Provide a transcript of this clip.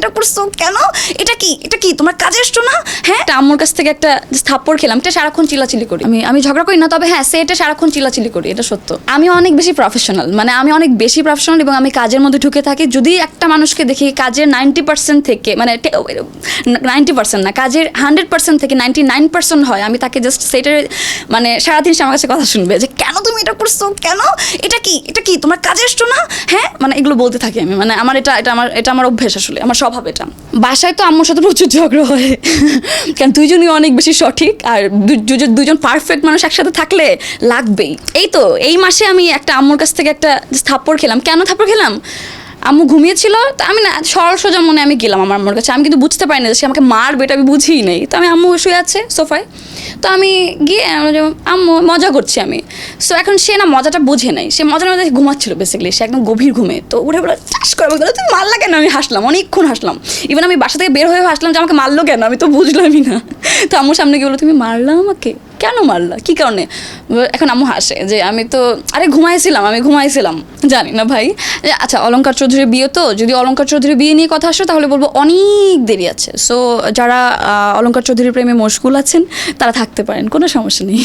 এটা করছ কেন? এটা কি? এটা কি তোমার কাজে আসছো না? হ্যাঁ? এটা আম্মুর কাছ থেকে একটা থাপ্পড় খেলাম এটা সারাক্ষণ চিল্লাচিল্লি করি। আমি আমি ঝগড়া করি না তবে হ্যাঁ সে এটা সারাক্ষণ চিল্লাচিল্লি করি এটা সত্য। আমি অনেক বেশি প্রফেশনাল মানে আমি অনেক বেশি প্রফেশনাল এবং আমি কাজের মধ্যে ঢুকে থাকি। যদি একটা মানুষকে দেখি কাজের নাইনটি পার্সেন্ট থেকে মানে নাইনটি পার্সেন্ট না কাজের হান্ড্রেড পার্সেন্ট থেকে নাইনটি নাইন পার্সেন্ট হয় আমি তাকে জাস্ট সেটার মানে সারাদিন সে আমার কাছে কথা শুনবে যে কেন তুমি এটা করছ? কেন? এটা কি? এটা কি, তোমার কাজে আসছো না? হ্যাঁ? মানে এগুলো বলতে থাকি আমি। মানে আমার এটা এটা আমার এটা আমার অভ্যেস আসলে, আমার স্বভাব এটা। বাসায় তো আম্মুর সাথে প্রচুর ঝগড়া হয়। কারণ দুজনই অনেক বেশি সঠিক, আর দুজন পারফেক্ট মানুষ একসাথে থাকলে লাগবেই। এই তো, এই মাসে আমি একটা আম্মুর কাছ থেকে একটা থাপ্পড় খেলাম। কেন থাপ্পড় খেলাম? আম্মু ঘুমিয়েছিল, তো আমি না, সরল সোজা মনে আমি গেলাম আমার আম্মুর কাছে। আমি কিন্তু বুঝতে পারি না যে সে আমাকে মারবে, এটা আমি বুঝিই নেই। তো আমি আম্মু শুয়ে আছে সোফায়। তো আমি গিয়ে আম্মু, মজা করছি আমি। সো এখন সে না মজাটা বুঝে নাই। সে মজার মধ্যে ঘুমাচ্ছিল বেসিক্যালি সে একদম গভীর ঘুমে। তো উঠে বলে চাষ করে বলল তুমি মারলা কেন? আমি হাসলাম, অনেকক্ষণ হাসলাম। ইভেন আমি বাসা থেকে বের হয়ে হাসলাম যে আমাকে মারলো কেন? আমি তো বুঝলামই না। তো আম্মুর সামনে গিয়ে বলো তুমি মারলা আমাকে? কেন মারলা? কি কারণে? এখন আম্মু হাসে যে আমি তো, আরে ঘুমাইছিলাম, আমি ঘুমাইছিলাম। জানি না ভাই। আচ্ছা অলঙ্কার চৌধুরীর বিয়ে তো? যদি অলঙ্কার চৌধুরীর বিয়ে নিয়ে কথা আসে, তাহলে বলব অনেক দেরি আছে। সো যারা অলঙ্কার চৌধুরীর প্রেমে মশগুল আছেন, তারা থাকতে পারেন, কোনো সমস্যা নেই।